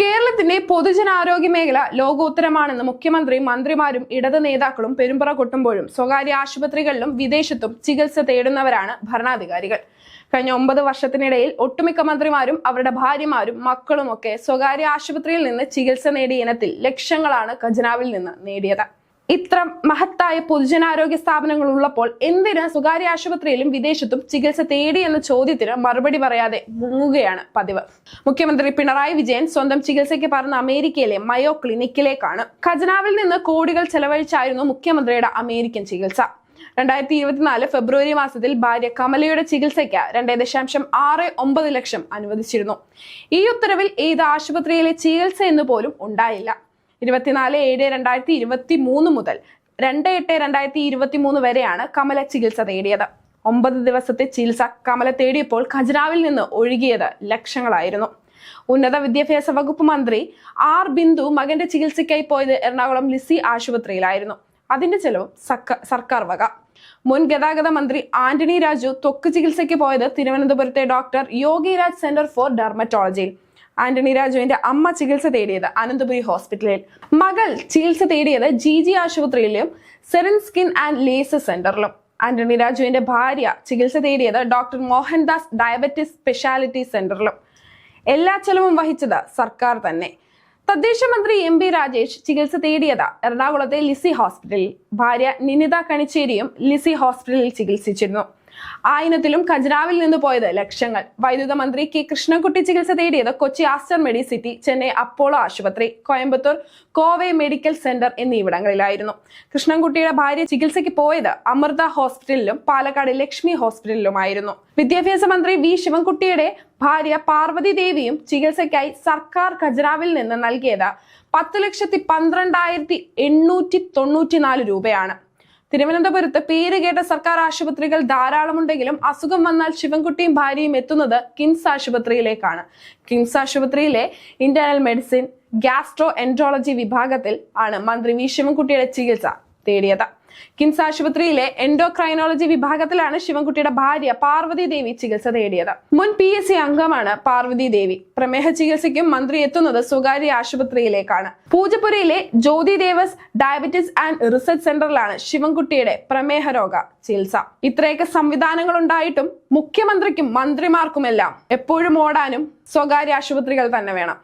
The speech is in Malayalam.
കേരളത്തിന്റെ പൊതുജനാരോഗ്യ മേഖല ലോകോത്തരമാണെന്ന് മുഖ്യമന്ത്രി മന്ത്രിമാരും ഇടത് നേതാക്കളും പെരുമ്പറ കൊട്ടുമ്പോഴും സ്വകാര്യ ആശുപത്രികളിലും വിദേശത്തും ചികിത്സ തേടുന്നവരാണ് ഭരണാധികാരികൾ. കഴിഞ്ഞ ഒമ്പത് വർഷത്തിനിടയിൽ ഒട്ടുമിക്ക മന്ത്രിമാരും അവരുടെ ഭാര്യമാരും മക്കളുമൊക്കെ സ്വകാര്യ ആശുപത്രിയിൽ നിന്ന് ചികിത്സ നേടിയ ഇനത്തിൽ ലക്ഷങ്ങളാണ് ഖജനാവിൽ നിന്ന് നേടിയത്. ഇത്ര മഹത്തായ പൊതുജനാരോഗ്യ സ്ഥാപനങ്ങൾ ഉള്ളപ്പോൾ എന്തിന് സ്വകാര്യ ആശുപത്രിയിലും വിദേശത്തും ചികിത്സ തേടി എന്ന ചോദ്യത്തിന് മറുപടി പറയാതെ മുങ്ങുകയാണ് പതിവ്. മുഖ്യമന്ത്രി പിണറായി വിജയൻ സ്വന്തം ചികിത്സയ്ക്ക് പറഞ്ഞ അമേരിക്കയിലെ മയോ ക്ലിനിക്കിലേക്കാണ്. ഖജനാവിൽ നിന്ന് കോടികൾ ചെലവഴിച്ചായിരുന്നു മുഖ്യമന്ത്രിയുടെ അമേരിക്കൻ ചികിത്സ. രണ്ടായിരത്തി ഇരുപത്തിനാല് ഫെബ്രുവരി മാസത്തിൽ ഭാര്യ കമലയുടെ ചികിത്സയ്ക്ക് രണ്ടേ ദശാംശം ആറ് ഒമ്പത് ലക്ഷം അനുവദിച്ചിരുന്നു. ഈ ഉത്തരവിൽ ഏത് ആശുപത്രിയിലെ ചികിത്സ എന്ന് പോലും ഉണ്ടായില്ല. ഇരുപത്തിനാല് ഏഴ് രണ്ടായിരത്തി ഇരുപത്തി മൂന്ന് മുതൽ രണ്ട് എട്ട് രണ്ടായിരത്തി ഇരുപത്തി മൂന്ന് വരെയാണ് കമല ചികിത്സ തേടിയത്. ഒമ്പത് ദിവസത്തെ ചികിത്സ കമല തേടിയപ്പോൾ ഖജനാവിൽ നിന്ന് ഒഴുകിയത് ലക്ഷങ്ങളായിരുന്നു. ഉന്നത വിദ്യാഭ്യാസ വകുപ്പ് മന്ത്രി ആർ ബിന്ദു മകന്റെ ചികിത്സയ്ക്കായി പോയത് എറണാകുളം ലിസി ആശുപത്രിയിലായിരുന്നു. അതിന്റെ ചെലവും സർക്കാർ വക. മുൻ ഗതാഗത മന്ത്രി ആന്റണി രാജു ത്വക്ക് ചികിത്സയ്ക്ക് പോയത് തിരുവനന്തപുരത്തെ ഡോക്ടർ യോഗിരാജ് സെന്റർ ഫോർ ഡെർമറ്റോളജിയിൽ. ആന്റണി രാജുവിന്റെ അമ്മ ചികിത്സ തേടിയത് അനന്തപുരി ഹോസ്പിറ്റലിൽ. മകൾ ചികിത്സ തേടിയത് ജി ജി ആശുപത്രിയിലും സെറിൻ സ്കിൻ ആൻഡ് ലേസർ സെന്ററിലും. ആന്റണി രാജുവിന്റെ ഭാര്യ ചികിത്സ തേടിയത് ഡോക്ടർ മോഹൻദാസ് ഡയബറ്റിസ് സ്പെഷ്യാലിറ്റി സെന്ററിലും. എല്ലാ ചെലവും വഹിച്ചത് സർക്കാർ തന്നെ. തദ്ദേശ മന്ത്രി എം പി രാജേഷ് ചികിത്സ തേടിയത് എറണാകുളത്തെ ലിസി ഹോസ്പിറ്റലിൽ. ഭാര്യ നിനിത കണിച്ചേരിയും ലിസി ഹോസ്പിറ്റലിൽ ചികിത്സിച്ചിരുന്നു. ആ ഇനത്തിലും ഖജനാവിൽ നിന്ന് പോയത് ലക്ഷങ്ങൾ. വൈദ്യുത മന്ത്രി കെ കൃഷ്ണൻകുട്ടി ചികിത്സ തേടിയത് Kochi Aster Medcity Chennai Apollo ആശുപത്രി കോയമ്പത്തൂർ കോവെ മെഡിക്കൽ സെന്റർ എന്നിവിടങ്ങളിലായിരുന്നു കൃഷ്ണൻകുട്ടിയുടെ ഭാര്യ ചികിത്സയ്ക്ക് പോയത് അമൃത ഹോസ്പിറ്റലിലും പാലക്കാട് ലക്ഷ്മി ഹോസ്പിറ്റലിലുമായിരുന്നു. വിദ്യാഭ്യാസ മന്ത്രി വി ശിവൻകുട്ടിയുടെ ഭാര്യ പാർവതി ദേവിയും ചികിത്സയ്ക്കായി സർക്കാർ ഖജനാവിൽ നിന്ന് നൽകിയത് പത്ത് ലക്ഷത്തി പന്ത്രണ്ടായിരത്തി എണ്ണൂറ്റി തൊണ്ണൂറ്റിനാല് രൂപയാണ്. തിരുവനന്തപുരത്ത് പേര് കേട്ട സർക്കാർ ആശുപത്രികൾ ധാരാളമുണ്ടെങ്കിലും അസുഖം വന്നാൽ ശിവൻകുട്ടിയും ഭാര്യയും എത്തുന്നത് കിംസ് ആശുപത്രിയിലേക്കാണ്. കിംസ് ആശുപത്രിയിലെ ഇന്റേണൽ മെഡിസിൻ ഗ്യാസ്ട്രോ എൻട്രോളജി വിഭാഗത്തിൽ ആണ് മന്ത്രി വി ശിവൻകുട്ടിയുടെ ചികിത്സ തേടിയത്. കിംസ് ആശുപത്രിയിലെ എൻഡോക്രൈനോളജി വിഭാഗത്തിലാണ് ശിവൻകുട്ടിയുടെ ഭാര്യ പാർവതി ദേവി ചികിത്സ തേടിയത്. മുൻ പി എസ് സി അംഗമാണ് പാർവതി ദേവി. പ്രമേഹ ചികിത്സയ്ക്കും മന്ത്രി എത്തുന്നത് സ്വകാര്യ ആശുപത്രിയിലേക്കാണ്. പൂജപ്പുരയിലെ Jyothi Dev's diabetes and research സെന്ററിലാണ് ശിവൻകുട്ടിയുടെ പ്രമേഹ രോഗ ചികിത്സ. ഇത്രയൊക്കെ സംവിധാനങ്ങൾ ഉണ്ടായിട്ടും മുഖ്യമന്ത്രിക്കും മന്ത്രിമാർക്കുമെല്ലാം എപ്പോഴും ഓടാനും സ്വകാര്യ ആശുപത്രികൾ തന്നെ വേണം.